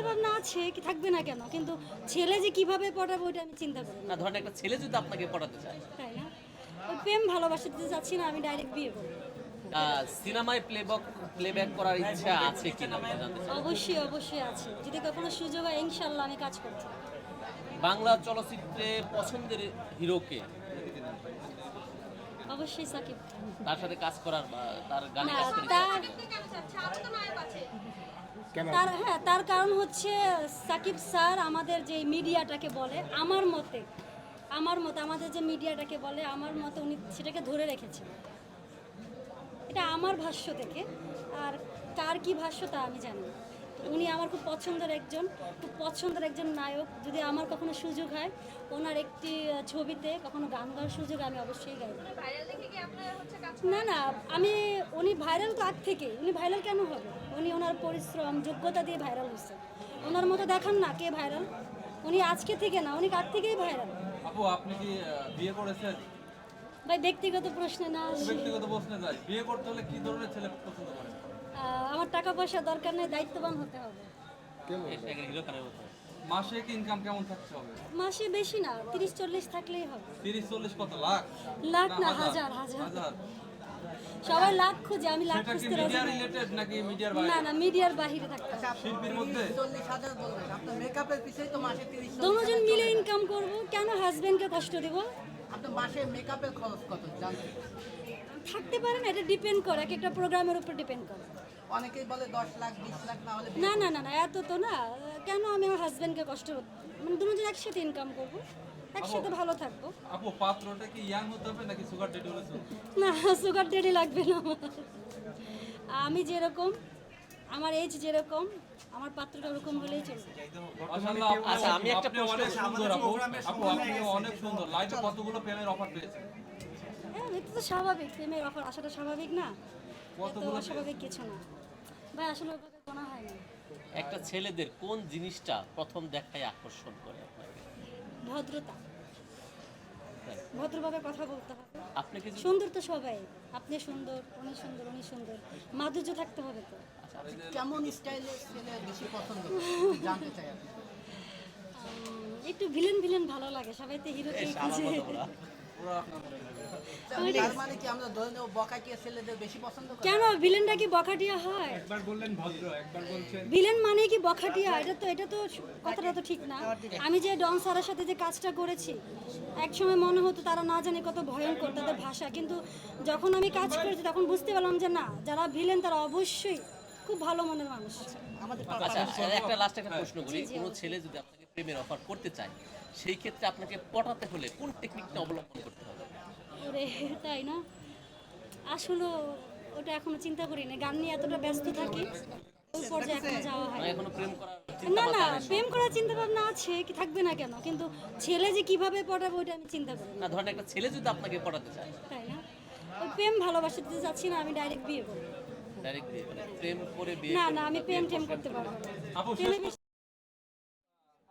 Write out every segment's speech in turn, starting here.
চিন্তা ভাবনা আছে কি থাকবে না কেন? কিন্তু ছেলে যে কীভাবে পড়াবো ওটা আমি চিন্তা করি না। ধরেন একটা ছেলে যদি আপনাকে পড়াতে চায়। তাই না? ওই প্রেম ভালোবাসা দিতে চাচ্ছি না আমি ডাইরেক্ট বিয়ে করব। আহ, সিনেমায় প্লেব্যাক প্লেব্যাক করার ইচ্ছা আছে কিনা অবশ্যই অবশ্যই আছে। যদি কখনো সুযোগ হয় ইনশাল্লাহ আমি কাজ করব বাংলা চলচ্চিত্রে পছন্দের হিরোকে? অবশ্যই সাকিব। তার সাথে কাজ করার বা তার গানে কাজ করে তার তার হ্যাঁ তার কারণ হচ্ছে সাকিব স্যার আমাদের যে মিডিয়াটাকে বলে আমার মতে আমার মতে আমাদের যে মিডিয়াটাকে বলে আমার মতে উনি সেটাকে ধরে রেখেছেন। এটা আমার ভাষ্য থেকে আর কার কি ভাষ্য তা আমি জানি উনি আমার খুব পছন্দের একজন খুব পছন্দের একজন নায়ক। যদি আমার কখনো সুযোগ হয় ওনার একটি ছবিতে কখনো গান গাওয়ার সুযোগ আমি অবশ্যই গাইব না না আমি উনি ভাইরাল তো আগ থেকে উনি ভাইরাল কেন হবে? উনি ওনার পরিশ্রম যোগ্যতা দিয়ে ভাইরাল হচ্ছে ওনার মতো দেখান না কে ভাইরাল উনি আজকে থেকে না উনি আগ থেকেই ভাইরাল আপু আপনি কি বিয়ে করেছেন? ভাই ব্যক্তিগত প্রশ্নে না আসি। ব্যক্তিগত প্রশ্নে যাই। বিয়ে করতে হলে কি ধরনের ছেলে পছন্দ করেন? আহ, আমার টাকা পয়সা দরকার নেই দায়িত্ববান হতে হবে। মতো মাসে কি ইনকাম কেমন থাকতে হবে? মাসে বেশি না তিরিশ চল্লিশ থাকলেই হবে। তিরিশ চল্লিশ কত লাখ? লাখ না হাজার হাজার। হাজার। সবাই লাখ খুঁজে আমি লাখ খুঁজতে রাজি না। মিডিয়ার না বাইরে মিডিয়ার বাহিরে থাকতে শিল্পীর মধ্যে? চল্লিশ হাজার বলবেন আপনার মেকআপের পিছিয়ে তো মাসে তিরিশ দুজন মিলে ইনকাম করব কেন হাজবেন্ডকে কষ্ট দেব? আপনার মাসে মেকআপের খরচ কত জানতে থাকতে পারে না এটা ডিপেন্ড করে এক একটা প্রোগ্রামের উপর ডিপেন্ড করে। অনেকেই বলে দশ লাখ বিশ লাখ না হলে না না না না এত তো না। কেন আমি আমার হাজবেন্ডকে কষ্ট মানে দুজন একসাথে ইনকাম করব একসাথে ভালো থাকব। আপু পাত্রটা কি ইয়াং হতে হবে নাকি সুগার ডেডি হলে না সুগার ডেডি লাগবে না আমার। আমি যেরকম আমার এজ যেরকম আমার পাত্রটা ওরকম হলেই চলবে। আচ্ছা, আমি একটা অনেক সুন্দর আপু। আপু আপনি অনেক সুন্দর। কতগুলো প্রেমের অফার পেয়েছেন? হ্যাঁ এটা তো স্বাভাবিক। প্রেমের অফার আসাটা স্বাভাবিক না? এত অস্বাভাবিক কিছু না। ভাই আসলে ওভাবে গোনা হয় না একটা ছেলেদের কোন জিনিসটা প্রথম দেখায় আকর্ষণ করে আপনাকে? ভদ্রতা। ভদ্রভাবে কথা বলতে হবে। আপনি কি সুন্দর তো সবাই। আপনি সুন্দর উনি সুন্দর উনি সুন্দর। মাধুর্য থাকতে হবে তো। কেমন স্টাইলের ছেলে বেশি পছন্দ জানতে চাই আপনি একটু ভিলেন ভিলেন ভালো লাগে। সবাই তো হিরোকে মানে কি আমরা ধরে নেব বকাটিয়া ছেলেদের বেশি পছন্দ করি? কেন? ভিলেনটা কি বখাটিয়া হয়? একবার বললেন ভদ্র একবার বলছেন ভিলেন মানে কি বখাটিয়া? এটা তো এটা তো কথাটা তো ঠিক না। আমি যে ডন স্যারের সাথে যে কাজটা করেছি এক সময় মনে হতো তারা না জানে কত ভয়ঙ্কর তাদের ভাষা। কিন্তু যখন আমি কাজ করেছি তখন বুঝতে পারলাম যে না যারা ভিলেন তারা অবশ্যই খুব ভালো মনের মানুষ। আমাদের আচ্ছা একটা লাস্ট একটা প্রশ্ন করি কোনো ছেলে যদি আপনাকে প্রেমের অফার করতে চায় সেই ক্ষেত্রে আপনাকে পটাতে হলে কোন টেকনিকটা অবলম্বন করতে হবে? ওরে তাই না? আসলে ওটা এখনও চিন্তা করি না গান নিয়ে এতটা ব্যস্ত থাকি ওই পর্যায়ে এখনও যাওয়া হয় মানে এখনও প্রেম করার না না প্রেম করার চিন্তা ভাবনা আছে কি থাকবে না কেন? কিন্তু ছেলে যে কীভাবে পড়াবো ওটা আমি চিন্তা করি না ধরেন একটা ছেলে যদি আপনাকে পটাতে চায়। তাই না? ওই প্রেম ভালোবাসা দিতে চাচ্ছি না আমি ডাইরেক্ট বিয়ে করব। ডাইরেক্ট মানে প্রেম করে বিয়ে না না আমি প্রেম টেম করতে পারব না আপু প্রেমে শেষ বেশি-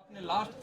আপনি লাস্ট